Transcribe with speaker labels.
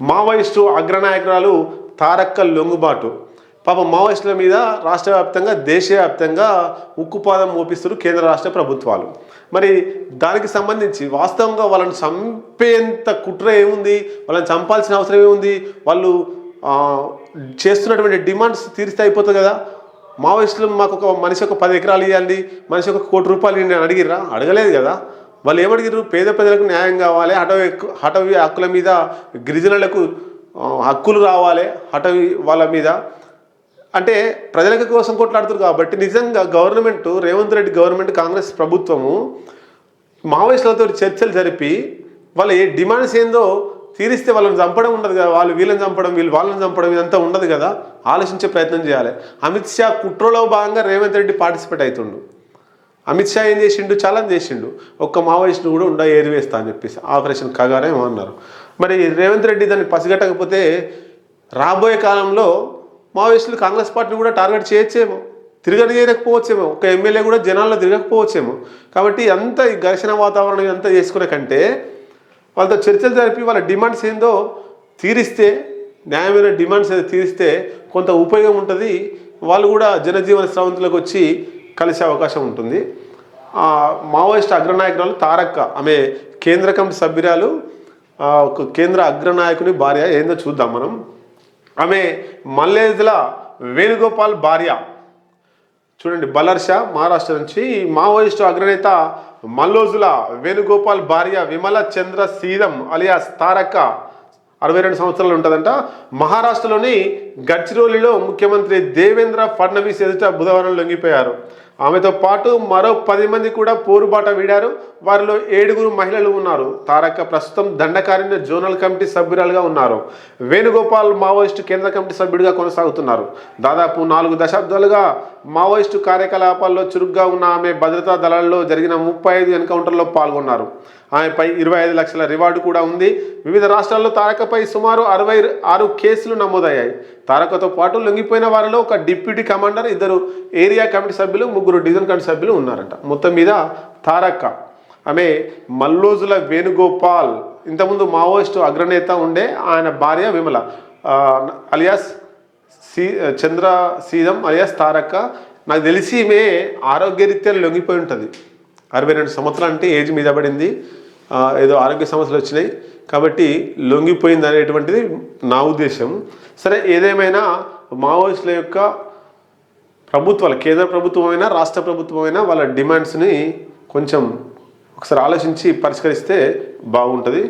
Speaker 1: Maoist అగ్రనాయకురాలు తారక్క లొంగుబాటు. పాప మావోయిస్టుల మీద రాష్ట్ర వ్యాప్తంగా దేశవ్యాప్తంగా ఉక్కుపాదం మోపిస్తున్నారు కేంద్ర రాష్ట్ర ప్రభుత్వాలు. మరి దానికి సంబంధించి వాస్తవంగా వాళ్ళని చంపేంత కుట్ర ఏముంది? వాళ్ళని చంపాల్సిన అవసరం ఏముంది? వాళ్ళు చేస్తున్నటువంటి డిమాండ్స్ తీరిస్తే అయిపోతుంది కదా. మావోయిస్టులు మాకు ఒక మనిషి ఒక పది ఎకరాలు ఇవ్వండి మనిషి ఒక కోటి రూపాయలు నేను అడిగిర్రా? అడగలేదు కదా. వాళ్ళు ఏమడిగిర్రు పేద ప్రజలకు న్యాయం కావాలి హటవి హటవి హక్కుల మీద గిరిజనులకు హక్కులు రావాలి హటవి వాళ్ళ మీద. అంటే ప్రజల కోసం కొట్లాడుతారు కాబట్టి నిజంగా గవర్నమెంట్ రేవంత్ రెడ్డి గవర్నమెంట్ కాంగ్రెస్ ప్రభుత్వము మావోయిస్టులతో చర్చలు జరిపి వాళ్ళ ఏ డిమాండ్స్ ఏందో తీరిస్తే వాళ్ళని చంపడం ఉండదు కదా వాళ్ళు వీళ్ళని చంపడం వీళ్ళు వాళ్ళని చంపడం ఇదంతా ఉండదు కదా. ఆలోచించే ప్రయత్నం చేయాలి. అమిత్ షా కుట్రలో భాగంగా రేవంత్ రెడ్డి పార్టిసిపేట్ అవుతుండు. అమిత్ షా ఏం చేసిండు? చాలా చేసిండు. ఒక్క మావోయిస్టును కూడా ఉండ ఏరివేస్తా అని చెప్పేసి ఆపరేషన్ కగారే అన్నారు. మరి రేవంత్ రెడ్డి దాన్ని పసిగట్టకపోతే రాబోయే కాలంలో మావోయిస్టులు కాంగ్రెస్ పార్టీని కూడా టార్గెట్ చేయొచ్చేమో. తిరగనియకపోవచ్చేమో ఒక ఎమ్మెల్యే కూడా జనాల్లో తిరగకపోవచ్చేమో. కాబట్టి అంత ఈ ఘర్షణ వాతావరణం అంతా చేసుకునే కంటే వాళ్ళతో చర్చలు జరిపి వాళ్ళ డిమాండ్స్ ఏందో తీరిస్తే న్యాయమైన డిమాండ్స్ ఏదో తీరిస్తే కొంత ఉపయోగం ఉంటుంది. వాళ్ళు కూడా జనజీవన స్రవంతులకు వచ్చి కలిసే అవకాశం ఉంటుంది. మావోయిస్ట్ అగ్రనాయకురాలు తారక్క ఆమె కేంద్ర కమిటీ సభ్యురాలు ఒక కేంద్ర అగ్రనాయకుని భార్య ఏందో చూద్దాం మనం. ఆమె మల్లేజ్ల వేణుగోపాల్ భార్య. చూడండి బలర్షా మహారాష్ట్ర నుంచి ఈ మావోయిస్టు అగ్రనేత మల్లోజుల వేణుగోపాల్ భార్య విమల చంద్ర సీరం అలియాస్ తారక్క అరవై రెండు సంవత్సరాలు ఉంటుందంట. మహారాష్ట్రలోని గడ్చిరోలిలో ముఖ్యమంత్రి దేవేంద్ర ఫడ్నవీస్ ఎదుట బుధవారం లొంగిపోయారు. ఆమెతో పాటు మరో పది మంది కూడా పోరుబాట వీడారు. వారిలో ఏడుగురు మహిళలు ఉన్నారు. తారక ప్రస్తుతం దండకారణ్య జోనల్ కమిటీ సభ్యురాలుగా ఉన్నారు. వేణుగోపాల్ మావోయిస్టు కేంద్ర కమిటీ సభ్యుడిగా కొనసాగుతున్నారు. దాదాపు నాలుగు దశాబ్దాలుగా మావోయిస్టు కార్యకలాపాల్లో చురుగ్గా ఉన్న ఆమె భద్రతా దళాల్లో జరిగిన ముప్పై ఐదు ఎన్కౌంటర్లో పాల్గొన్నారు. ఆమెపై ఇరవై ఐదు లక్షల రివార్డు కూడా ఉంది. వివిధ రాష్ట్రాల్లో తారకపై సుమారు అరవై ఆరు కేసులు నమోదయ్యాయి. తారకతో పాటు లొంగిపోయిన వారిలో ఒక డిప్యూటీ కమాండర్ ఇద్దరు ఏరియా కమిటీ సభ్యులు ముగ్గురు డివిజన్ కమిటీ సభ్యులు ఉన్నారంట. మొత్తం మీద తారక్క ఆమె మల్లోజుల వేణుగోపాల్ ఇంతకుముందు మావోయిస్టు అగ్రనేత ఉండే ఆయన భార్య Vimala alias C Chandra Seedam alias Tarakka నాకు తెలిసి ఈమె ఆరోగ్యరీత్యా లొంగిపోయి ఉంటుంది. అరవై రెండు సంవత్సరాలు అంటే ఏజ్ మీద పడింది. ఏదో ఆరోగ్య సమస్యలు వచ్చినాయి. కాబట్టి లొంగిపోయింది అనేటువంటిది నా ఉద్దేశం. సరే ఏదేమైనా మావోయిస్టుల యొక్క ప్రభుత్వాలు కేంద్ర ప్రభుత్వమైనా రాష్ట్ర ప్రభుత్వమైనా వాళ్ళ డిమాండ్స్ని కొంచెం ఒకసారి ఆలోచించి పరిష్కరిస్తే బాగుంటుంది.